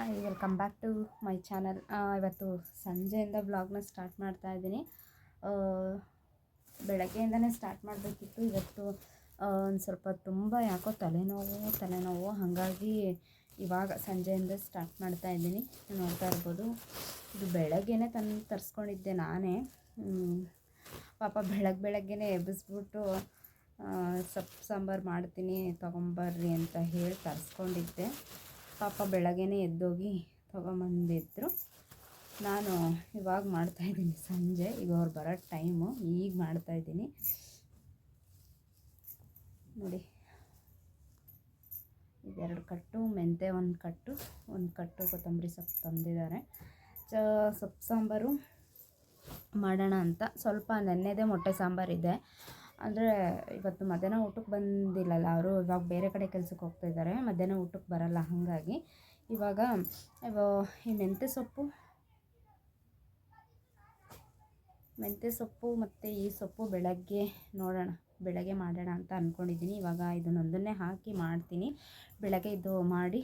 Hi welcome back to my channel ಇವತ್ತು ಸಂಜೆಯಿಂದ ಬ್ಲಾಗ್ನ start ಮಾಡ್ತಾ ಇದ್ದೀನಿ. ಬೆಳಗ್ಗೆಯಿಂದನೇ ಸ್ಟಾರ್ಟ್ ಮಾಡಬೇಕಿತ್ತು. ಇವತ್ತು ಒಂದು ಸ್ವಲ್ಪ ತುಂಬ ಯಾಕೋ ತಲೆನೋವು ತಲೆನೋವು. ಹಾಗಾಗಿ ಇವಾಗ ಸಂಜೆಯಿಂದ ಸ್ಟಾರ್ಟ್ ಮಾಡ್ತಾ ಇದ್ದೀನಿ. ನೋಡ್ತಾ ಇರ್ಬೋದು, ಇದು ಬೆಳಗ್ಗೆನೇ ತಂದು ತರಿಸ್ಕೊಂಡಿದ್ದೆ ನಾನೇ. ಪಾಪ ಬೆಳಗ್ಗೆ ಬೆಳಗ್ಗೆನೇ ಎಬ್ಬಿಸ್ಬಿಟ್ಟು ಸೊಪ್ಪು ಸಾಂಬಾರು ಮಾಡ್ತೀನಿ, ತೊಗೊಂಬರ್ರಿ ಅಂತ ಹೇಳಿ ತರಿಸ್ಕೊಂಡಿದ್ದೆ. ಪಾಪ ಬೆಳಗ್ಗೆನೇ ಎದ್ದೋಗಿ ತೊಗೊಂಬಂದಿದ್ರು. ನಾನು ಇವಾಗ ಮಾಡ್ತಾಯಿದ್ದೀನಿ ಸಂಜೆ. ಈಗ ಅವ್ರು ಬರೋ ಟೈಮು. ಈಗ ಮಾಡ್ತಾಯಿದ್ದೀನಿ ನೋಡಿ. ಇದೆರಡು ಕಟ್ಟು ಮೆಂತೆ ಒಂದು ಕಟ್ಟು ಒಂದು ಕಟ್ಟು ಕೊತ್ತಂಬರಿ ಸೊಪ್ಪು ತಂದಿದ್ದಾರೆ. ಚ, ಸೊಪ್ಪು ಸಾಂಬಾರು ಮಾಡೋಣ ಅಂತ. ಸ್ವಲ್ಪ ನೆನ್ನೆದೇ ಮೊಟ್ಟೆ ಸಾಂಬಾರಿದೆ. ಅಂದರೆ ಇವತ್ತು ಮಧ್ಯಾಹ್ನ ಊಟಕ್ಕೆ ಬಂದಿಲ್ಲಲ್ಲ ಅವರು, ಇವಾಗ ಬೇರೆ ಕಡೆ ಕೆಲ್ಸಕ್ಕೆ ಹೋಗ್ತಾಯಿದ್ದಾರೆ ಮಧ್ಯಾಹ್ನ ಊಟಕ್ಕೆ ಬರಲ್ಲ, ಹಾಗಾಗಿ. ಇವಾಗ ಈ ಮೆಂತ್ಯ ಸೊಪ್ಪು ಮೆಂತ್ಯ ಸೊಪ್ಪು ಮತ್ತು ಈ ಸೊಪ್ಪು ಬೆಳಗ್ಗೆ ನೋಡೋಣ, ಬೆಳಗ್ಗೆ ಮಾಡೋಣ ಅಂತ ಅಂದ್ಕೊಂಡಿದ್ದೀನಿ ಇವಾಗ ಇದನ್ನೊಂದನ್ನೇ ಹಾಕಿ ಮಾಡ್ತೀನಿ. ಬೆಳಗ್ಗೆ ಇದು ಮಾಡಿ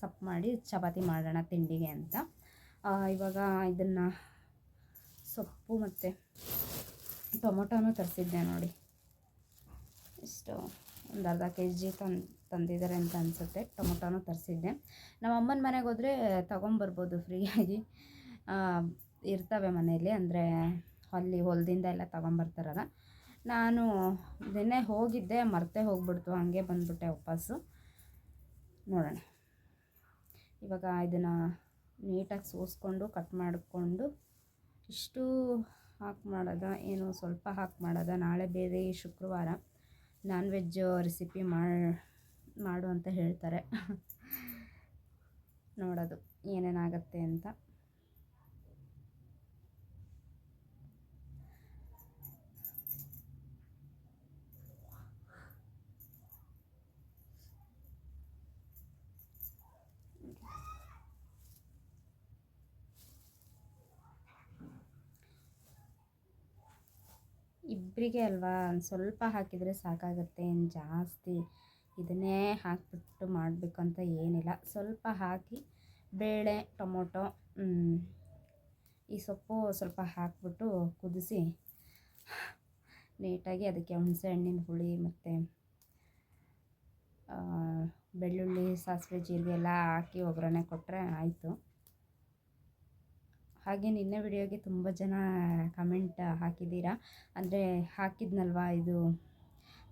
ಸೊಪ್ಪು ಮಾಡಿ ಚಪಾತಿ ಮಾಡೋಣ ತಿಂಡಿಗೆ ಅಂತ. ಇವಾಗ ಇದನ್ನು ಸೊಪ್ಪು ಮತ್ತು ಟೊಮೊಟೊನೂ ತರಿಸಿದ್ದೆ ನೋಡಿ. ಇಷ್ಟು ಒಂದು ಅರ್ಧ ಕೆ ಜಿ ತಂದು ತಂದಿದ್ದಾರೆ ಅಂತ ಅನಿಸುತ್ತೆ. ಟೊಮೊಟೊನೂ ತರಿಸಿದ್ದೆ. ನಮ್ಮ ಅಮ್ಮನ ಮನೆಗೆ ಹೋದರೆ ತೊಗೊಂಬರ್ಬೋದು ಫ್ರೀಯಾಗಿ. ಇರ್ತವೆ ಮನೆಯಲ್ಲಿ, ಅಂದರೆ ಅಲ್ಲಿ ಹೊಲದಿಂದ ಎಲ್ಲ ತೊಗೊಂಬರ್ತಾರಲ್ಲ. ನಾನು ನಿನ್ನೆ ಹೋಗಿದ್ದೆ, ಮರ್ತೆ ಹೋಗ್ಬಿಡ್ತು, ಹಾಗೆ ಬಂದುಬಿಟ್ಟೆ ವಾಪಸ್ಸು ನೋಡೋಣ. ಇವಾಗ ಇದನ್ನು ನೀಟಾಗಿ ಸೋಸ್ಕೊಂಡು, ಕಟ್ ಮಾಡಿಕೊಂಡು, ಇಷ್ಟು ಹಾಕಿ ಮಾಡೋದ, ಏನು ಸ್ವಲ್ಪ ಹಾಕಿ ಮಾಡೋದ, ನಾಳೆ ಬೇರೆ ಶುಕ್ರವಾರ. ನಾನ್ ವೆಜ್ ರೆಸಿಪಿ ಮಾಡು ಅಂತ ಹೇಳ್ತಾರೆ. ನೋಡೋದು ಏನೇನಾಗತ್ತೆ ಅಂತ. ಇಬ್ಬರಿಗೆ ಅಲ್ವಾ? ಸ್ವಲ್ಪ ಹಾಕಿದರೆ ಸಾಕಾಗುತ್ತೆ ಏನು ಜಾಸ್ತಿ ಇದನ್ನೇ ಹಾಕಿಬಿಟ್ಟು ಮಾಡಬೇಕು ಅಂತ ಏನಿಲ್ಲ. ಸ್ವಲ್ಪ ಹಾಕಿ ಬೇಳೆ, ಟೊಮೊಟೊ ಈ ಸೊಪ್ಪು ಸ್ವಲ್ಪ ಹಾಕಿಬಿಟ್ಟು ಕುದಿಸಿ ನೀಟಾಗಿ ಅದಕ್ಕೆ ಹುಣಸೆ ಹಣ್ಣಿನ ಹುಳಿ ಮತ್ತು ಬೆಳ್ಳುಳ್ಳಿ, ಸಾಸಿವೆ ಜೀರಿಗೆ ಎಲ್ಲ ಹಾಕಿ ಒಗ್ಗರಣೆ ಕೊಟ್ಟರೆ ಆಯಿತು. ಹಾಗೆ ನಿನ್ನೆ ವಿಡಿಯೋಗೆ ತುಂಬ ಜನ ಕಮೆಂಟ್ ಹಾಕಿದ್ದೀರಾ? ಅಂದರೆ ಹಾಕಿದ್ನಲ್ವ ಇದು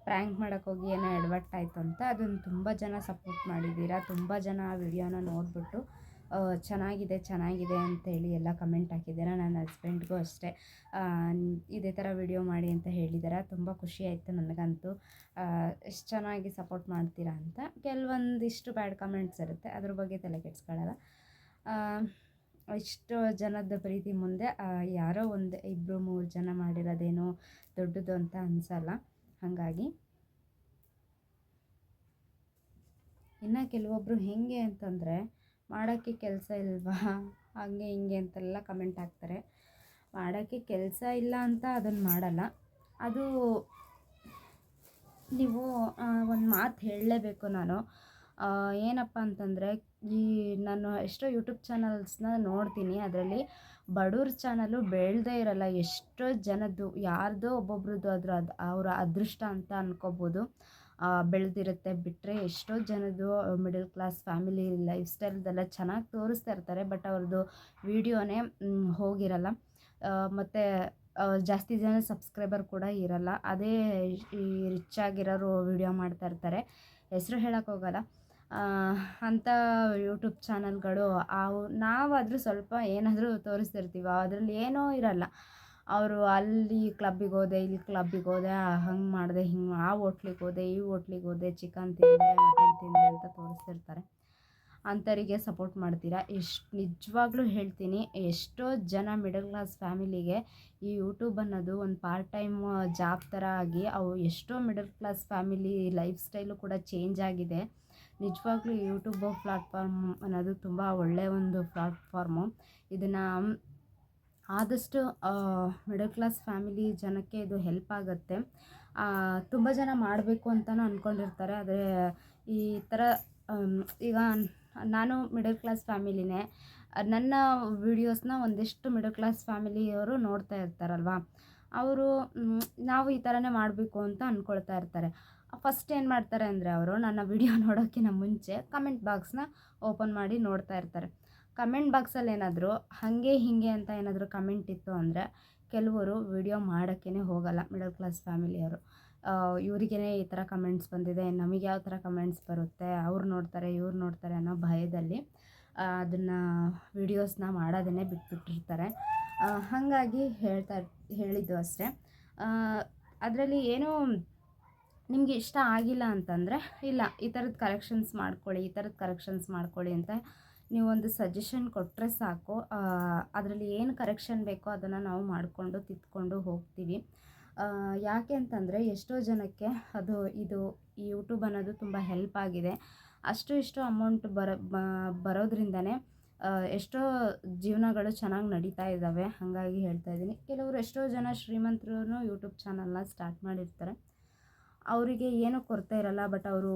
ಪ್ರ್ಯಾಂಕ್ ಮಾಡೋಕ್ಕೋಗಿ ಏನೋ ಎಡವಟ್ಟಾಯಿತು ಅಂತ? ಅದನ್ನು ತುಂಬ ಜನ ಸಪೋರ್ಟ್ ಮಾಡಿದ್ದೀರಾ? ತುಂಬ ಜನ ಆ ವಿಡಿಯೋನ ನೋಡಿಬಿಟ್ಟು ಚೆನ್ನಾಗಿದೆ ಚೆನ್ನಾಗಿದೆ ಅಂತೇಳಿ ಎಲ್ಲ ಕಮೆಂಟ್ ಹಾಕಿದ್ದೀರ? ನನ್ನ ಹಸ್ಬೆಂಡ್ಗೂ ಅಷ್ಟೇ. ಇದೇ ಥರ ವಿಡಿಯೋ ಮಾಡಿ ಅಂತ ಹೇಳಿದ್ದಾರೆ? ತುಂಬ ಖುಷಿ ಆಯಿತು ನನಗಂತೂ. ಎಷ್ಟು ಚೆನ್ನಾಗಿ ಸಪೋರ್ಟ್ ಮಾಡ್ತೀರಾ ಅಂತ? ಕೆಲವೊಂದಿಷ್ಟು ಬ್ಯಾಡ್ ಕಮೆಂಟ್ಸ್ ಇರುತ್ತೆ. ಅದ್ರ ಬಗ್ಗೆ ತಲೆ ಕೆಡಿಸ್ಕೊಳ್ಳಲ್ಲ ಇಷ್ಟು ಜನದ ಪ್ರೀತಿ ಮುಂದೆ ಯಾರೋ ಒಂದು ಇಬ್ಬರು ಮೂರು ಜನ ಮಾಡಿರೋದೇನೋ ದೊಡ್ಡದು ಅಂತ ಅನಿಸಲ್ಲ. ಹಾಗಾಗಿ ಇನ್ನು ಕೆಲವೊಬ್ಬರು ಹೇಗೆ ಅಂತಂದರೆ, ಮಾಡೋಕ್ಕೆ ಕೆಲಸ ಇಲ್ವಾ? ಹಾಗೆ ಹಿಂಗೆ ಅಂತೆಲ್ಲ ಕಮೆಂಟ್ ಹಾಕ್ತಾರೆ. ಮಾಡೋಕ್ಕೆ ಕೆಲಸ ಇಲ್ಲ ಅಂತ ಅದನ್ನು ಮಾಡಲ್ಲ. ಅದು ನೀವು ಒಂದು ಮಾತು ಹೇಳಲೇಬೇಕು ನಾನು. ಏನಪ್ಪ ಅಂತಂದರೆ, ಈ ನಾನು ಎಷ್ಟೋ ಯೂಟ್ಯೂಬ್ ಚಾನಲ್ಸ್ನ ನೋಡ್ತೀನಿ. ಅದರಲ್ಲಿ ಬಡವ್ರ ಚಾನಲ್ಲು ಬೆಳೆದೇ ಇರಲ್ಲ. ಎಷ್ಟೋ ಜನದ್ದು, ಯಾರದೋ ಒಬ್ಬೊಬ್ರದ್ದು ಅದ್ರ ಅದು, ಅವರ ಅದೃಷ್ಟ ಅಂತ ಅಂದ್ಕೋಬೋದು ಬೆಳೆದಿರುತ್ತೆ. ಬಿಟ್ಟರೆ ಎಷ್ಟೋ ಜನದ್ದು ಮಿಡಲ್ ಕ್ಲಾಸ್ ಫ್ಯಾಮಿಲಿ ಲೈಫ್ ಸ್ಟೈಲ್ದೆಲ್ಲ ಚೆನ್ನಾಗಿ ತೋರಿಸ್ತಾ ಇರ್ತಾರೆ. ಬಟ್ ಅವ್ರದ್ದು ವೀಡಿಯೋನೇ ಹೋಗಿರಲ್ಲ. ಮತ್ತು ಜಾಸ್ತಿ ಜನ ಸಬ್ಸ್ಕ್ರೈಬರ್ ಕೂಡ ಇರಲ್ಲ. ಅದೇ ಈ ರಿಚ್ ಆಗಿರೋರು ವೀಡಿಯೋ ಮಾಡ್ತಾ ಇರ್ತಾರೆ. ಹೆಸರು ಹೇಳೋಕ್ಕೋಗಲ್ಲ ಅಂಥ ಯೂಟ್ಯೂಬ್ ಚಾನಲ್ಗಳು ಅವು ನಾವಾದರೂ ಸ್ವಲ್ಪ ಏನಾದರೂ ತೋರಿಸ್ತಿರ್ತೀವಿ, ಅದರಲ್ಲಿ ಏನೂ ಇರಲ್ಲ. ಅವರು ಅಲ್ಲಿ ಕ್ಲಬ್ಬಿಗೆ ಹೋದೆ, ಇಲ್ಲಿ ಕ್ಲಬ್ಬಿಗೆ ಹೋದೆ ಹಂಗೆ ಮಾಡಿದೆ, ಹಿಂಗೆ ಆ ಹೋಟ್ಲಿಗೆ ಹೋದೆ, ಈ ಹೋಟ್ಲಿಗೆ ಹೋದೆ ಚಿಕನ್ ತಿಂದೆ ಮಟನ್ ತಿಂದೆ ಅಂತ ತೋರಿಸ್ತಿರ್ತಾರೆ. ಅಂಥವರಿಗೆ ಸಪೋರ್ಟ್ ಮಾಡ್ತೀರಾ? ಎಷ್ಟು ನಿಜವಾಗ್ಲೂ ಹೇಳ್ತೀನಿ, ಎಷ್ಟೋ ಜನ ಮಿಡಲ್ ಕ್ಲಾಸ್ ಫ್ಯಾಮಿಲಿಗೆ ಈ ಯೂಟ್ಯೂಬ್ ಅನ್ನೋದು ಒಂದು ಪಾರ್ಟ್ ಟೈಮ್ ಜಾಬ್ ಥರ ಆಗಿ ಅವು ಎಷ್ಟೋ middle class family life style ಕೂಡ ಚೇಂಜ್ ಆಗಿದೆ. ನಿಜವಾಗ್ಲೂ ಯೂಟ್ಯೂಬ್ ಪ್ಲಾಟ್ಫಾರ್ಮ್ ಅನ್ನೋದು ತುಂಬ ಒಳ್ಳೆಯ ಒಂದು ಪ್ಲಾಟ್ಫಾರ್ಮು. ಇದನ್ನು ಆದಷ್ಟು ಮಿಡಲ್ ಕ್ಲಾಸ್ ಫ್ಯಾಮಿಲಿ ಜನಕ್ಕೆ ಇದು ಹೆಲ್ಪ್ ಆಗುತ್ತೆ. ತುಂಬ ಜನ ಮಾಡಬೇಕು ಅಂತಲೂ ಅಂದ್ಕೊಂಡಿರ್ತಾರೆ ಆದರೆ ಈ ಥರ ಈಗ ನಾನು ಮಿಡಲ್ ಕ್ಲಾಸ್ ಫ್ಯಾಮಿಲಿನೇ ನನ್ನ ವೀಡಿಯೋಸ್ನ ಒಂದಿಷ್ಟು ಮಿಡಲ್ ಕ್ಲಾಸ್ ಫ್ಯಾಮಿಲಿಯವರು ನೋಡ್ತಾ ಇರ್ತಾರಲ್ವ? ಅವರು ನಾವು ಈ ಥರನೇ ಮಾಡಬೇಕು ಅಂತ ಅಂದ್ಕೊಳ್ತಾ ಇರ್ತಾರೆ. ಫಸ್ಟ್ ಏನು ಮಾಡ್ತಾರೆ ಅಂದರೆ ಅವರು ನನ್ನ ವಿಡಿಯೋ ನೋಡೋಕ್ಕಿಂತ ಮುಂಚೆ ಕಮೆಂಟ್ ಬಾಕ್ಸ್ನ ಓಪನ್ ಮಾಡಿ ನೋಡ್ತಾ ಇರ್ತಾರೆ. ಕಮೆಂಟ್ ಬಾಕ್ಸಲ್ಲಿ ಏನಾದರೂ ಹಾಗೆ ಹೀಗೆ ಅಂತ ಏನಾದರೂ ಕಮೆಂಟ್ ಇತ್ತು ಅಂದರೆ ಕೆಲವರು ವಿಡಿಯೋ ಮಾಡೋಕ್ಕೇ ಹೋಗಲ್ಲ ಮಿಡಲ್ ಕ್ಲಾಸ್ ಫ್ಯಾಮಿಲಿಯವರು ಇವರಿಗೇ ಈ ಥರ ಕಮೆಂಟ್ಸ್ ಬಂದಿದೆ, ನಮಗೆ ಯಾವ ಥರ ಕಮೆಂಟ್ಸ್ ಬರುತ್ತೆ, ಅವ್ರು ನೋಡ್ತಾರೆ, ಇವ್ರು ನೋಡ್ತಾರೆ ಅನ್ನೋ ಭಯದಲ್ಲಿ ಅದನ್ನು, ವಿಡಿಯೋಸ್ನ ಮಾಡೋದನ್ನೇ ಬಿಟ್ಬಿಟ್ಟಿರ್ತಾರೆ. ಹಾಗಾಗಿ ಹೇಳ್ತಾ ಹೇಳಿದ್ದು ಅಷ್ಟೇ. ಅದರಲ್ಲಿ ಏನೂ ನಿಮಗೆ ಇಷ್ಟ ಆಗಿಲ್ಲ ಅಂತಂದರೆ, ಇಲ್ಲ, ಈ ಥರದ ಕರೆಕ್ಷನ್ಸ್ ಮಾಡ್ಕೊಳ್ಳಿ, ಈ ಥರದ ಕರೆಕ್ಷನ್ಸ್ ಮಾಡ್ಕೊಳ್ಳಿ ಅಂತ ನೀವೊಂದು ಸಜೆಷನ್ ಕೊಟ್ಟರೆ ಸಾಕು. ಅದರಲ್ಲಿ ಏನು ಕರೆಕ್ಷನ್ ಬೇಕೋ ಅದನ್ನು ನಾವು ಮಾಡಿಕೊಂಡು ತಿದ್ಕೊಂಡು ಹೋಗ್ತೀವಿ. ಯಾಕೆ ಅಂತಂದರೆ, ಎಷ್ಟೋ ಜನಕ್ಕೆ ಅದು, ಇದು ಯೂಟ್ಯೂಬ್ ಅನ್ನೋದು ತುಂಬ ಹೆಲ್ಪ್ ಆಗಿದೆ. ಅಷ್ಟು ಇಷ್ಟು ಅಮೌಂಟ್ ಬರೋ ಬರೋದ್ರಿಂದನೇ ಎಷ್ಟೋ ಜೀವನಗಳು ಚೆನ್ನಾಗಿ ನಡೀತಾ ಇದ್ದಾವೆ, ಹಾಗಾಗಿ ಹೇಳ್ತಾ ಇದ್ದೀನಿ. ಕೆಲವರು ಎಷ್ಟೋ ಜನ ಶ್ರೀಮಂತರು ಯೂಟ್ಯೂಬ್ ಚಾನಲ್ನ ಸ್ಟಾರ್ಟ್ ಮಾಡಿರ್ತಾರೆ. ಅವರಿಗೆ ಏನೂ ಕೊರತೆ ಇರಲ್ಲ, ಬಟ್ ಅವರು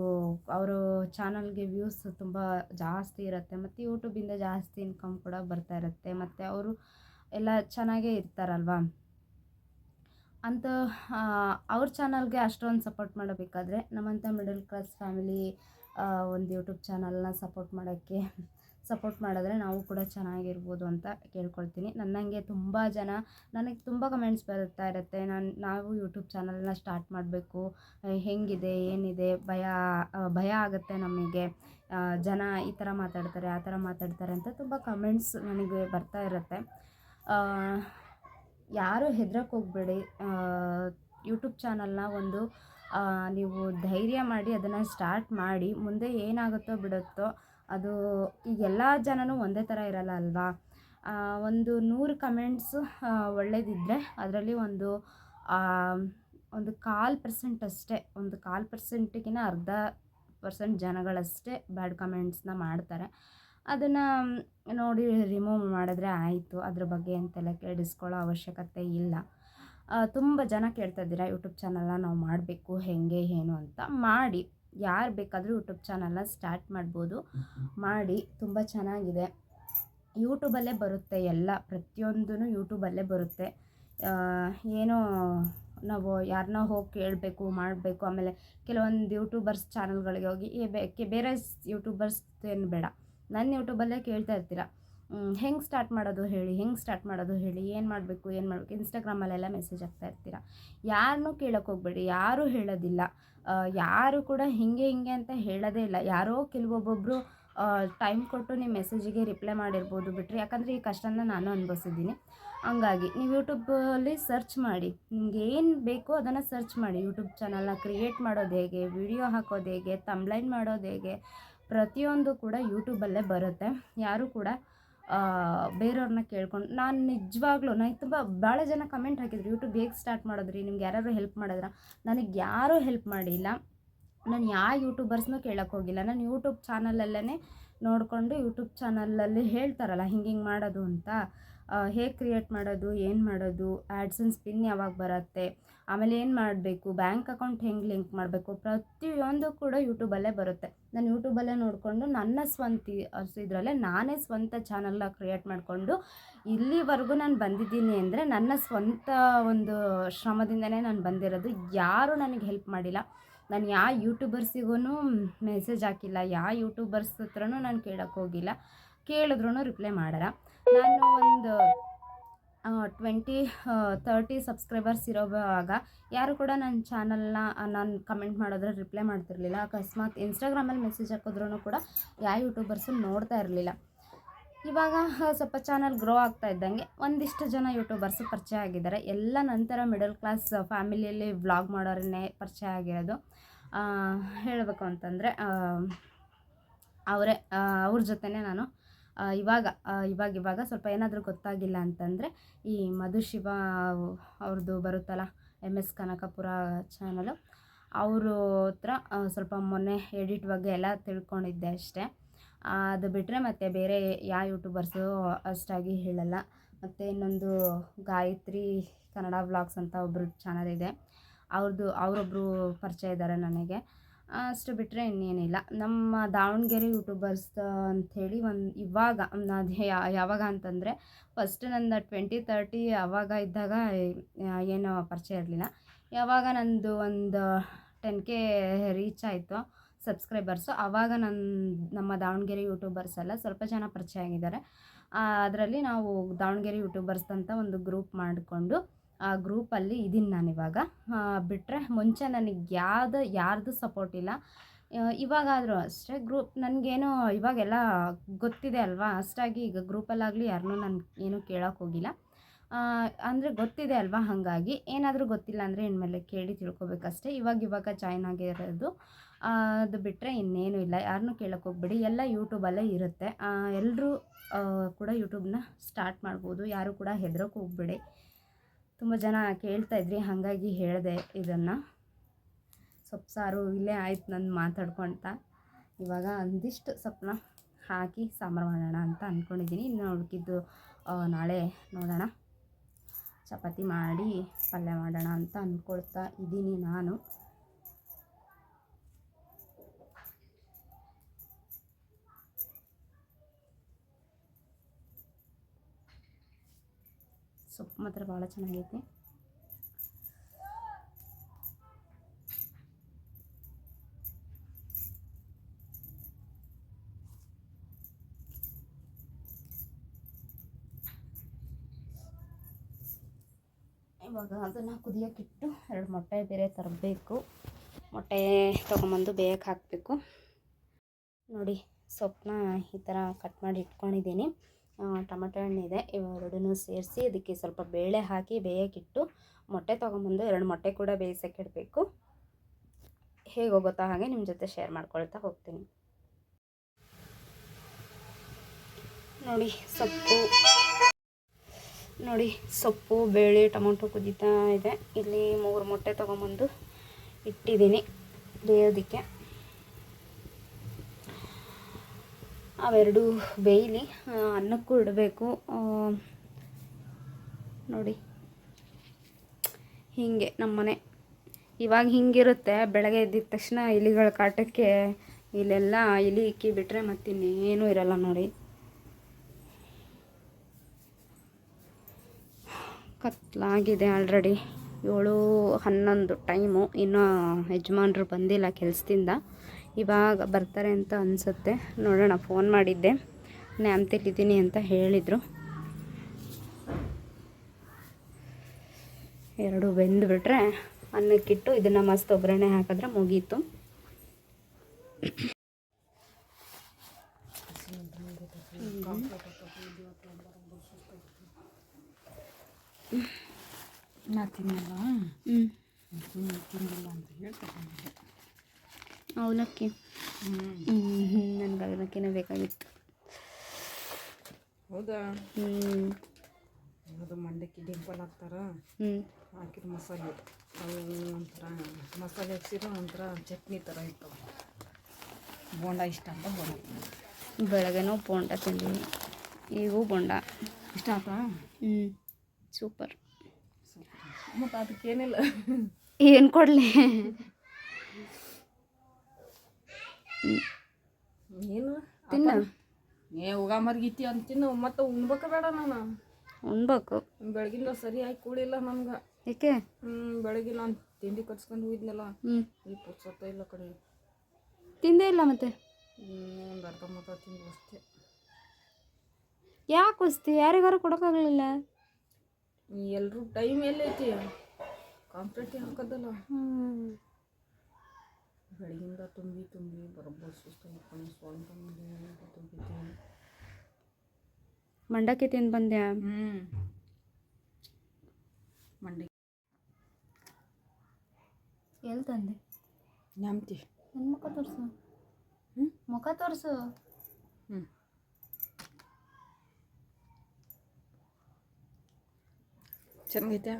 ಅವರು ಚಾನಲ್ಗೆ ವ್ಯೂಸ್ ತುಂಬ ಜಾಸ್ತಿ ಇರುತ್ತೆ, ಮತ್ತು ಯೂಟ್ಯೂಬಿಂದ ಜಾಸ್ತಿ ಇನ್ಕಮ್ ಕೂಡ ಬರ್ತಾ ಇರುತ್ತೆ, ಮತ್ತು ಅವರು ಎಲ್ಲ ಚೆನ್ನಾಗೇ ಇರ್ತಾರಲ್ವಾ? ಅಂತ ಅವ್ರ ಚಾನಲ್ಗೆ ಅಷ್ಟೊಂದು ಸಪೋರ್ಟ್ ಮಾಡಬೇಕಾದ್ರೆ ನಮ್ಮಂಥ ಮಿಡಲ್ ಕ್ಲಾಸ್ ಫ್ಯಾಮಿಲಿ ಒಂದು ಯೂಟ್ಯೂಬ್ ಚಾನಲ್ನ ಸಪೋರ್ಟ್ ಮಾಡೋಕ್ಕೆ ಸಪೋರ್ಟ್ ಮಾಡಿದ್ರೆ ನಾವು ಕೂಡ ಚೆನ್ನಾಗಿರ್ಬೋದು ಅಂತ ಕೇಳ್ಕೊಳ್ತೀನಿ. ನನ್ನಂಗೆ ತುಂಬ ಜನ, ನನಗೆ ತುಂಬ ಕಮೆಂಟ್ಸ್ ಬರ್ತಾ ಇರುತ್ತೆ. ನಾನು, ನಾವು ಯೂಟ್ಯೂಬ್ ಚಾನಲ್ನ ಸ್ಟಾರ್ಟ್ ಮಾಡಬೇಕು. ಹೆಂಗಿದೆ, ಏನಿದೆ, ಭಯ ಭಯ ಆಗುತ್ತೆ ನಮಗೆ. ಜನ ಈ ಥರ ಮಾತಾಡ್ತಾರೆ, ಆ ಥರ ಮಾತಾಡ್ತಾರೆ ಅಂತ ತುಂಬ ಕಮೆಂಟ್ಸ್ ನನಗೆ ಬರ್ತಾ ಇರುತ್ತೆ. ಯಾರೂ ಹೆದ್ರಕ್ಕೆ ಹೋಗಬೇಡಿ. ಯೂಟ್ಯೂಬ್ ಚಾನಲ್ನ ಒಂದು ನೀವು ಧೈರ್ಯ ಮಾಡಿ ಅದನ್ನು ಸ್ಟಾರ್ಟ್ ಮಾಡಿ. ಮುಂದೆ ಏನಾಗುತ್ತೋ ಬಿಡುತ್ತೋ ಅದು ಈಗ ಎಲ್ಲ ಜನನೂ ಒಂದೇ ಥರ ಇರಲ್ಲ ಅಲ್ವಾ? ಒಂದು ನೂರು ಕಮೆಂಟ್ಸು ಒಳ್ಳೇದಿದ್ದರೆ ಅದರಲ್ಲಿ ಒಂದು ಒಂದು ಕಾಲು ಪರ್ಸೆಂಟ್ ಅಷ್ಟೇ, ಒಂದು ಕಾಲು ಪರ್ಸೆಂಟಿಗಿನ ಅರ್ಧ ಪರ್ಸೆಂಟ್ ಜನಗಳಷ್ಟೇ ಬ್ಯಾಡ್ ಕಮೆಂಟ್ಸ್ನ ಮಾಡ್ತಾರೆ. ಅದನ್ನು ನೋಡಿ ರಿಮೂವ್ ಮಾಡಿದ್ರೆ ಆಯಿತು, ಅದ್ರ ಬಗ್ಗೆ ಅಂತೆಲ್ಲ ಕೇಳಿಸ್ಕೊಳ್ಳೋ ಅವಶ್ಯಕತೆ ಇಲ್ಲ. ತುಂಬ ಜನ ಕೇಳ್ತಾ ಇದ್ದೀರಾ ಯೂಟ್ಯೂಬ್ ಚಾನಲ್ನ ನಾವು ಮಾಡಬೇಕು, ಹೆಂಗೆ, ಏನು ಅಂತ. ಮಾಡಿ. ಯಾರು ಬೇಕಾದರೂ ಯೂಟ್ಯೂಬ್ ಚಾನಲ್ನ ಸ್ಟಾರ್ಟ್ ಮಾಡ್ಬೋದು. ಮಾಡಿ ತುಂಬ ಚೆನ್ನಾಗಿದೆ. ಯೂಟ್ಯೂಬಲ್ಲೇ ಬರುತ್ತೆ ಎಲ್ಲ ಪ್ರತಿಯೊಂದೂ ಯೂಟ್ಯೂಬಲ್ಲೇ ಬರುತ್ತೆ. ಏನೋ ನಾವು ಯಾರನ್ನ ಹೋಗಿ ಕೇಳಬೇಕು, ಮಾಡಬೇಕು, ಆಮೇಲೆ ಕೆಲವೊಂದು ಯೂಟ್ಯೂಬರ್ಸ್ ಚಾನಲ್ಗಳಿಗೆ ಹೋಗಿ ಬೇರೆ ಯೂಟ್ಯೂಬರ್ಸ್ ಏನು ಬೇಡ. ನನ್ನ ಯೂಟ್ಯೂಬಲ್ಲೇ ಕೇಳ್ತಾ ಇರ್ತೀರ. ಹೆಂಗೆ ಸ್ಟಾರ್ಟ್ ಮಾಡೋದು ಹೇಳಿ, ಹೆಂಗೆ ಸ್ಟಾರ್ಟ್ ಮಾಡೋದು ಹೇಳಿ, ಏನು ಮಾಡಬೇಕು ಏನು ಮಾಡಬೇಕು ಇನ್ಸ್ಟಾಗ್ರಾಮಲ್ಲೆಲ್ಲ ಮೆಸೇಜ್ ಆಗ್ತಾ ಇರ್ತೀರ? ಯಾರನ್ನೂ ಕೇಳೋಕೆ ಹೋಗ್ಬೇಡಿ, ಯಾರೂ ಹೇಳೋದಿಲ್ಲ. ಯಾರು ಕೂಡ ಹಿಂಗೆ ಹಿಂಗೆ ಅಂತ ಹೇಳೋದೇ ಇಲ್ಲ. ಯಾರೋ ಕೆಲವೊಬ್ಬೊಬ್ಬರು ಟೈಮ್ ಕೊಟ್ಟು ನಿಮ್ಮ ಮೆಸೇಜಿಗೆ ರಿಪ್ಲೈ ಮಾಡಿರ್ಬೋದು ಬಿಟ್ಟರೆ ಯಾಕಂದರೆ ಈ ಕಷ್ಟನ ನಾನು ಅನುಭವಿಸಿದ್ದೀನಿ. ಹಂಗಾಗಿ ನೀವು ಯೂಟ್ಯೂಬಲ್ಲಿ ಸರ್ಚ್ ಮಾಡಿ, ನಿಮ್ಗೆ ಏನು ಬೇಕೋ ಅದನ್ನು ಸರ್ಚ್ ಮಾಡಿ. ಯೂಟ್ಯೂಬ್ ಚಾನಲ್ನ ಕ್ರಿಯೇಟ್ ಮಾಡೋದು ಹೇಗೆ ವಿಡಿಯೋ ಹಾಕೋದು ಹೇಗೆ ತಂಬ್ಲೈನ್ ಮಾಡೋದು ಹೇಗೆ, ಪ್ರತಿಯೊಂದು ಕೂಡ ಯೂಟ್ಯೂಬಲ್ಲೇ ಬರುತ್ತೆ. ಯಾರು ಕೂಡ ಬೇರೆಯವ್ರನ್ನ ಕೇಳ್ಕೊಂಡು, ನಾನು ನಿಜವಾಗ್ಲೂ ನನಗೆ ತುಂಬ ಭಾಳ ಜನ ಕಮೆಂಟ್ ಹಾಕಿದ್ರು ಯೂಟ್ಯೂಬ್ ಹೇಗೆ ಸ್ಟಾರ್ಟ್ ಮಾಡಿದ್ರಿ, ನಿಮ್ಗೆ ಯಾರು ಹೆಲ್ಪ್ ಮಾಡಿದ್ರ? ನನಗೆ ಯಾರೂ ಹೆಲ್ಪ್ ಮಾಡಿಲ್ಲ. ನಾನು ಯಾವ ಯೂಟ್ಯೂಬರ್ಸ್ನೂ ಕೇಳೋಕ್ಕೆ ಹೋಗಿಲ್ಲ. ನಾನು ಯೂಟ್ಯೂಬ್ ಚಾನಲಲ್ಲೇ ನೋಡಿಕೊಂಡು ಯೂಟ್ಯೂಬ್ ಚಾನಲಲ್ಲಿ ಹೇಳ್ತಾರಲ್ಲ, ಹಿಂಗೆ ಹಿಂಗೆ ಮಾಡೋದು ಅಂತ. ಹೇಗೆ ಕ್ರಿಯೇಟ್ ಮಾಡೋದು, ಏನು ಮಾಡೋದು ಆ್ಯಡ್ಸನ್ ಸ್ಪಿನ್ ಯಾವಾಗ ಬರುತ್ತೆ? ಆಮೇಲೆ ಏನು ಮಾಡಬೇಕು? ಬ್ಯಾಂಕ್ ಅಕೌಂಟ್ ಹೆಂಗೆ ಲಿಂಕ್ ಮಾಡಬೇಕು? ಪ್ರತಿಯೊಂದು ಕೂಡ ಯೂಟ್ಯೂಬಲ್ಲೇ ಬರುತ್ತೆ. ನಾನು ಯೂಟ್ಯೂಬಲ್ಲೇ ನೋಡಿಕೊಂಡು ನನ್ನ ಸ್ವಂತ ಇದರಲ್ಲೇ ನಾನೇ ಸ್ವಂತ ಚಾನಲ್ನ ಕ್ರಿಯೇಟ್ ಮಾಡಿಕೊಂಡು ಇಲ್ಲಿವರೆಗೂ ನಾನು ಬಂದಿದ್ದೀನಿ ಅಂದರೆ ನನ್ನ ಸ್ವಂತ ಒಂದು ಶ್ರಮದಿಂದನೇ ನಾನು ಬಂದಿರೋದು. ಯಾರೂ ನನಗೆ ಹೆಲ್ಪ್ ಮಾಡಿಲ್ಲ. ನಾನು ಯಾವ ಯೂಟ್ಯೂಬರ್ಸಿಗೂ ಮೆಸೇಜ್ ಹಾಕಿಲ್ಲ. ಯಾವ ಯೂಟ್ಯೂಬರ್ಸ್ ಹತ್ರನೂ ನಾನು ಕೇಳೋಕ್ಕೋಗಿಲ್ಲ ಕೇಳಿದ್ರೂ ರಿಪ್ಲೈ ಮಾಡಲ್ಲ. ನಾನು ಒಂದು ಟ್ವೆಂಟಿ ತರ್ಟಿ ಸಬ್ಸ್ಕ್ರೈಬರ್ಸ್ ಇರೋವಾಗ ಯಾರು ಕೂಡ ನನ್ನ ಚಾನಲ್ನ ನಾನು ಕಮೆಂಟ್ ಮಾಡಿದ್ರೆ ರಿಪ್ಲೈ ಮಾಡ್ತಿರಲಿಲ್ಲ. ಅಕಸ್ಮಾತ್ ಇನ್ಸ್ಟಾಗ್ರಾಮಲ್ಲಿ ಮೆಸೇಜ್ ಹಾಕಿದ್ರೂ ಕೂಡ ಯಾವ ಯೂಟ್ಯೂಬರ್ಸು ನೋಡ್ತಾ ಇರಲಿಲ್ಲ. ಇವಾಗ ಸ್ವಲ್ಪ ಚಾನಲ್ ಗ್ರೋ ಆಗ್ತಾ ಇದ್ದಂಗೆ ಒಂದಿಷ್ಟು ಜನ ಯೂಟ್ಯೂಬರ್ಸು ಪರಿಚಯ ಆಗಿದ್ದಾರೆ. ಎಲ್ಲ ನಂತರ ಮಿಡಲ್ ಕ್ಲಾಸ್ ಫ್ಯಾಮಿಲಿಯಲ್ಲಿ ವ್ಲಾಗ್ ಮಾಡೋರನ್ನೇ ಪರಿಚಯ ಆಗಿರೋದು. ಹೇಳಬೇಕು ಅಂತಂದರೆ ಅವರೇ ಅವ್ರ ಜೊತೆನೇ ನಾನು ಇವಾಗ ಇವಾಗ ಇವಾಗ ಸ್ವಲ್ಪ ಏನಾದರೂ ಗೊತ್ತಾಗಿಲ್ಲ ಅಂತಂದರೆ ಈ ಮಧುಶಿವ ಅವ್ರದ್ದು ಬರುತ್ತಲ್ಲ ಎಂ ಎಸ್ ಕನಕಪುರ ಚಾನಲು ಅವರು ಹತ್ರ ಸ್ವಲ್ಪ ಮೊನ್ನೆ ಎಡಿಟ್ ಬಗ್ಗೆ ಎಲ್ಲ ತಿಳ್ಕೊಂಡಿದ್ದೆ ಅಷ್ಟೇ. ಅದು ಬಿಟ್ಟರೆ ಮತ್ತು ಬೇರೆ ಯಾವ ಯೂಟ್ಯೂಬರ್ಸು ಅಷ್ಟಾಗಿ ಹೇಳಲ್ಲ. ಮತ್ತು ಇನ್ನೊಂದು ಗಾಯತ್ರಿ ಕನ್ನಡ ವ್ಲಾಗ್ಸ್ ಅಂತ ಒಬ್ಬರು ಚಾನಲ್ ಇದೆ. ಅವ್ರದ್ದು ಅವರೊಬ್ಬರು ಪರಿಚಯ ಇದ್ದಾರೆ ನನಗೆ. ಅಷ್ಟು ಬಿಟ್ಟರೆ ಇನ್ನೇನಿಲ್ಲ. ನಮ್ಮ ದಾವಣಗೆರೆ ಯೂಟ್ಯೂಬರ್ಸ್ ಅಂಥೇಳಿ ಒಂದು ಇವಾಗ ಅದು ಯಾವಾಗ ಅಂತಂದರೆ ಫಸ್ಟ್ ನನ್ನ ಟ್ವೆಂಟಿ ತರ್ಟಿ ಆವಾಗ ಇದ್ದಾಗ ಏನು ಪರಿಚಯ ಇರಲಿಲ್ಲ. ಯಾವಾಗ ನಂದು ಒಂದು ಟೆನ್ ಕೆ ರೀಚ್ ಆಯಿತು ಸಬ್ಸ್ಕ್ರೈಬರ್ಸು ಆವಾಗ ನನ್ನ ನಮ್ಮ ದಾವಣಗೆರೆ ಯೂಟ್ಯೂಬರ್ಸ್ ಎಲ್ಲ ಸ್ವಲ್ಪ ಜನ ಪರಿಚಯ ಆಗಿದ್ದಾರೆ. ಅದರಲ್ಲಿ ನಾವು ದಾವಣಗೆರೆ ಯೂಟ್ಯೂಬರ್ಸ್ ಅಂತ ಒಂದು ಗ್ರೂಪ್ ಮಾಡಿಕೊಂಡು ಆ ಗ್ರೂಪಲ್ಲಿ ಇದ್ದೀನಿ ಇವಾಗ. ಬಿಟ್ಟರೆ ಮುಂಚೆ ನನಗೆ ಯಾವ್ದು, ಯಾರ್ದು ಸಪೋರ್ಟ್ ಇಲ್ಲ. ಇವಾಗಾದರೂ ಅಷ್ಟೇ ಗ್ರೂಪ್, ನನಗೇನು ಇವಾಗೆಲ್ಲ ಗೊತ್ತಿದೆ ಅಲ್ವಾ? ಅಷ್ಟಾಗಿ ಈಗ ಗ್ರೂಪಲ್ಲಾಗಲಿ ಯಾರನ್ನೂ ನಾನು ಏನೂ ಕೇಳೋಕೆ ಹೋಗಿಲ್ಲ. ಅಂದರೆ ಗೊತ್ತಿದೆ ಅಲ್ವಾ ಹಾಗಾಗಿ? ಏನಾದರೂ ಗೊತ್ತಿಲ್ಲ ಅಂದರೆ ಇನ್ಮೇಲೆ ಕೇಳಿ ತಿಳ್ಕೊಬೇಕಷ್ಟೇ. ಇವಾಗ ಇವಾಗ ಜಾಯ್ನ್ ಆಗಿರೋದು. ಅದು ಬಿಟ್ಟರೆ ಇನ್ನೇನು ಇಲ್ಲ. ಯಾರನ್ನೂ ಕೇಳೋಕೆ ಹೋಗ್ಬೇಡಿ. ಎಲ್ಲ ಯೂಟ್ಯೂಬಲ್ಲೇ ಇರುತ್ತೆ. ಎಲ್ಲರೂ ಕೂಡ ಯೂಟ್ಯೂಬ್ನ ಸ್ಟಾರ್ಟ್ ಮಾಡ್ಬೋದು. ಯಾರು ಕೂಡ ಹೆದರೋಕೆ ಹೋಗ್ಬೇಡಿ. ತುಂಬ ಜನ ಕೇಳ್ತಾ ಇದ್ರಿ, ಹಾಗಾಗಿ ಹೇಳಿದೆ ಇದನ್ನು. ಸೊಪ್ಪು ಸಾರು ಇಲ್ಲೇ ಆಯ್ತು ನಾನು ಮಾತಾಡ್ಕೊಳ್ತಾ ಇವಾಗ ಒಂದಿಷ್ಟು ಸೊಪ್ಪನ್ನ ಹಾಕಿ ಸಾಂಬಾರು ಮಾಡೋಣ ಅಂತ ಅಂದ್ಕೊಂಡಿದ್ದೀನಿ ಇನ್ನು ಉಳ್ಕಿದ್ದು ನಾಳೆ ನೋಡೋಣ. ಚಪಾತಿ ಮಾಡಿ ಪಲ್ಯ ಮಾಡೋಣ ಅಂತ ಅಂದ್ಕೊಳ್ತಾ ಇದ್ದೀನಿ ನಾನು. ಸೊಪ್ಪು ಮಾತ್ರ ಭಾಳ ಚೆನ್ನಾಗೈತೆ. ಇವಾಗ ಅದನ್ನು ಕುದಿಯೋಕ್ಕಿಟ್ಟು ಎರಡು ಮೊಟ್ಟೆ ಬೇರೆ ತರಬೇಕು. ಮೊಟ್ಟೆ ತೊಗೊಂಬಂದು ಬೇಯಕ್ಕೆ ಹಾಕಬೇಕು. ನೋಡಿ ಸೊಪ್ಪನ್ನ ಈ ಥರ ಕಟ್ ಮಾಡಿ ಇಟ್ಕೊಂಡಿದ್ದೀನಿ. ಟೊಮೆಟೊ ಇದೆ, ಇವೆರಡನ್ನೂ ಸೇರಿಸಿ ಅದಕ್ಕೆ ಸ್ವಲ್ಪ ಬೇಳೆ ಹಾಕಿ ಬೇಯಕ್ಕಿಟ್ಟು ಮೊಟ್ಟೆ ತೊಗೊಂಬಂದು ಎರಡು ಮೊಟ್ಟೆ ಕೂಡ ಬೇಯಿಸೋಕೆ ಇಡಬೇಕು. ಹೇಗೆ ಹಾಗೆ ನಿಮ್ಮ ಜೊತೆ ಶೇರ್ ಮಾಡ್ಕೊಳ್ತಾ ಹೋಗ್ತೀನಿ. ನೋಡಿ, ಸೊಪ್ಪು. ನೋಡಿ, ಸೊಪ್ಪು, ಬೇಳೆ, ಟೊಮೊಟೊ ಕುದೀತಾ ಇದೆ. ಇಲ್ಲಿ ಮೂರು ಮೊಟ್ಟೆ ತೊಗೊಂಬಂದು ಇಟ್ಟಿದ್ದೀನಿ ಬೇಯೋದಕ್ಕೆ. ಅವೆರಡು ಬೇಯಲಿ ಅನ್ನಕ್ಕೂ ಇಡಬೇಕು. ನೋಡಿ. ಹೀಗೆ ನಮ್ಮನೆ. ಇವಾಗ ಹಿಂಗಿರುತ್ತೆ, ಬೆಳಗ್ಗೆ ಎದ್ದಿದ ತಕ್ಷಣ ಇಲಿಗಳ ಕಾಟಕ್ಕೆ ಇಲ್ಲೆಲ್ಲ ಇಲಿ ಇಕ್ಕಿ ಬಿಟ್ಟರೆ ಮತ್ತಿನ್ನೇನೂ ಇರಲ್ಲ ನೋಡಿ. ಕತ್ಲಾಗಿದೆ ಆಲ್ರೆಡಿ. ಏಳು ಹನ್ನೊಂದು ಟೈಮು. ಇನ್ನೂ ಯಜಮಾನ್ರು ಬಂದಿಲ್ಲ ಕೆಲಸದಿಂದ. ಇವಾಗ ಬರ್ತಾರೆ ಅಂತ ಅನಿಸುತ್ತೆ. ನೋಡೋಣ ಫೋನ್ ಮಾಡಿದ್ದೆ. ನ್ಯಾಮ್ತಿಲಿದ್ದೀನಿ ಅಂತ ಹೇಳಿದರು. ಎರಡು ಬೆಂದುಬಿಟ್ರೆ ಅನ್ನಕ್ಕಿಟ್ಟು ಇದನ್ನು ಮಸ್ತ್ ಒಗ್ಗರಣೆ ಹಾಕಿದ್ರೆ ಮುಗೀತು. ನಾ ತಿನ್ನಲ್ಲ. ಹ್ಞೂ ತಿನ್ನಲ್ಲ ಅಂತ ಅವಲಕ್ಕಿ ನನಗೆ ಅವಲಕ್ಕಿನೇ ಬೇಕಾಗಿತ್ತು. ಹೌದಾ? ಹ್ಞೂ ಅದು ಮಂಡಕ್ಕಿ ಡಿಂಪಲ್ ಹಾಕ್ತಾರ? ಹಾಕಿದ ಮಸಾಲೆ. ಅವು ಒಂಥರ ಮಸಾಲೆ ಹಚ್ಚಿರೋ ಒಂಥರ ಚಟ್ನಿ ಥರ ಇತ್ತು ಬೋಂಡ ಇಷ್ಟ ಅಂತ ಬೋಂಡ. ಬೆಳಗ್ಗೆನೂ ಬೋಂಡ ತಿಂದೀನಿ. ಈಗೂ ಬೋಂಡ. ಇಷ್ಟ ಆತಾ? ಹ್ಞೂ ಸೂಪರ್. ಮತ್ತು ಅದಕ್ಕೇನಿಲ್ಲ. ಏನು ಕೊಡಲಿ? ಏನು? ತಿನ್ನ. ಏ ಹೋಗ ಮರ್ಗಿತ್ತಿ ಅಂತ ತಿನ್ನು. ಮತ್ತು ಉಣ್ಬೇಕ ಬೇಡ ನಾನು. ಉಣ್ಬೇಕು. ಬೆಳಗಿಂದ ಸರಿಯಾಗಿ ಕೂಡಿಲ್ಲ ನಮ್ಗೆ ಏಕೆ? ಹ್ಞೂ ಬೆಳಗ್ಗೆ ನಾನು ತಿಂಡಿ ಕಟ್ಸ್ಕೊಂಡು ಹೋಗಿದ್ನಲ್ಲ. ಹ್ಞೂ ಈ ಪುರ್ಸತ್ತ ಇಲ್ಲ ಕಡೆ ತಿಂದೇ ಇಲ್ಲ ಮತ್ತೆ? ಒಂದು ಅರ್ಧ ಮತ ತಿಂದು ಅಷ್ಟೇ. ಯಾಕೆ ಹೊಸ್ತಿ ಯಾರಿಗಾರು ಕೊಡೋಕ್ಕಾಗಲಿಲ್ಲ ಎಲ್ಲರೂ ಟೈಮ್ ಎಲ್ಲೈತಿ. ಕಾಂಪ್ಲೇಟಿ ಹಾಕೋದಲ್ಲ ಹ್ಞೂ ಬೆಳಗಿಂದ ತುಂಬಿ ತುಂಬಿ ಬರೋಬ್ಬರ ಸುಸ್ತು ಮಾಡ್ಕೊಂಡು ಸ್ವಂತ ತುಂಬಿದ್ದೀನಿ ಮಂಡಕ್ಕಿ ತಿಂದು ಬಂದ್ಯಾ? ಹ್ಞೂ ಮಂಡಿ ಎಲ್ಲಿ ತಂದೆ? ನಂಬ್ತಿ ನನ್ನ ಮುಖ ತೋರಿಸು. ಹ್ಞೂ ಮುಖ ತೋರಿಸು. ಹ್ಞೂ ಚೆನ್ನಾಗೈತೆ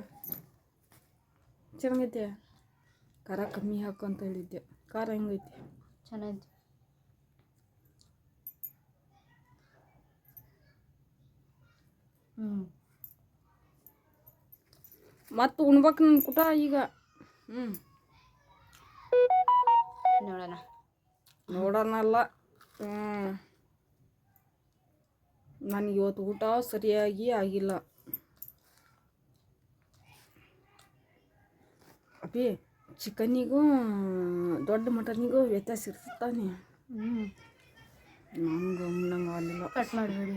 ಚೆನ್ನಾಗೈತೆ ಖಾರ ಕಮ್ಮಿ ಹಾಕು ಅಂತ ಹೇಳಿದ್ದೆ. ಖಾರ ಹೆಂಗೈತಿ? ಚೆನ್ನಾಗಿ ಹ್ಞೂ ಮತ್ತು ಉಣ್ಬೇಕು ನನ್ನ ಕುಟ ಈಗ. ಹ್ಞೂ ನೋಡೋಣ. ನೋಡೋಣಲ್ಲ. ನನಗೆ ಇವತ್ತು ಊಟ ಸರಿಯಾಗಿ ಆಗಿಲ್ಲ. ಅಪ್ಪಿ ಚಿಕನ್ನಿಗೂ ದೊಡ್ಡ ಮಟನ್ನಿಗೂ ವ್ಯತ್ಯಾಸ ಇರ್ತಾನೆ ಹ್ಞೂ ನಂಗೆ ನಂಗೆ ಅಲ್ಲಿಲ್ಲ. ಕಟ್ ಮಾಡಬೇಡಿ.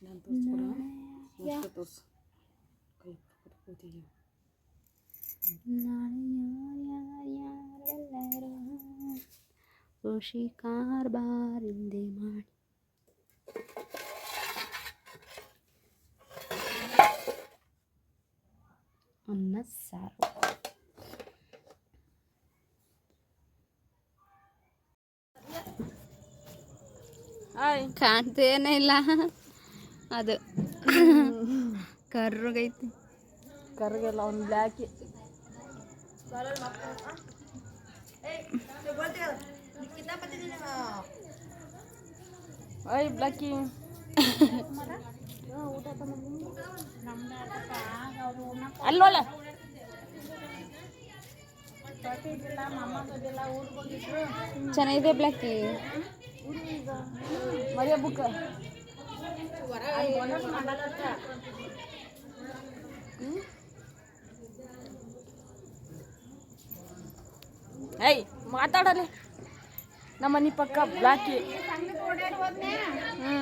ನಾನು ತೋರಿಸ್ಕೊಡ? ತೋರಿಸು ಕೈ ಕೂತಿದ್ದೀವಿ ಖುಷಿ ಕಾರ್ಬಾರಿಂದೆ ಮಾಡಿ ಅನ್ನ ಸಾರು ಹಾಯ್ ಕಾಣ್ತೇನೇ ಇಲ್ಲ. ಅದು. ಕರ್ರಗೈತಿ. ಕರ್ಗೆಲ್ಲ ಒಂದು ಬ್ಲ್ಯಾಕಿ ಐ ಬ್ಲ್ಯಾಕಿ ಅಲ್ಲೋಳ ಚೆನ್ನಾಗಿದೆ ಬ್ಲ್ಯಾಕಿ ಮರಿಯ ಬುಕ್ ಏಯ್ ಮಾತಾಡಲಿ ನಮ್ಮ ಮನೆ ಪಕ್ಕ ಬ್ಲಾಕಿ ಹ್ಞೂ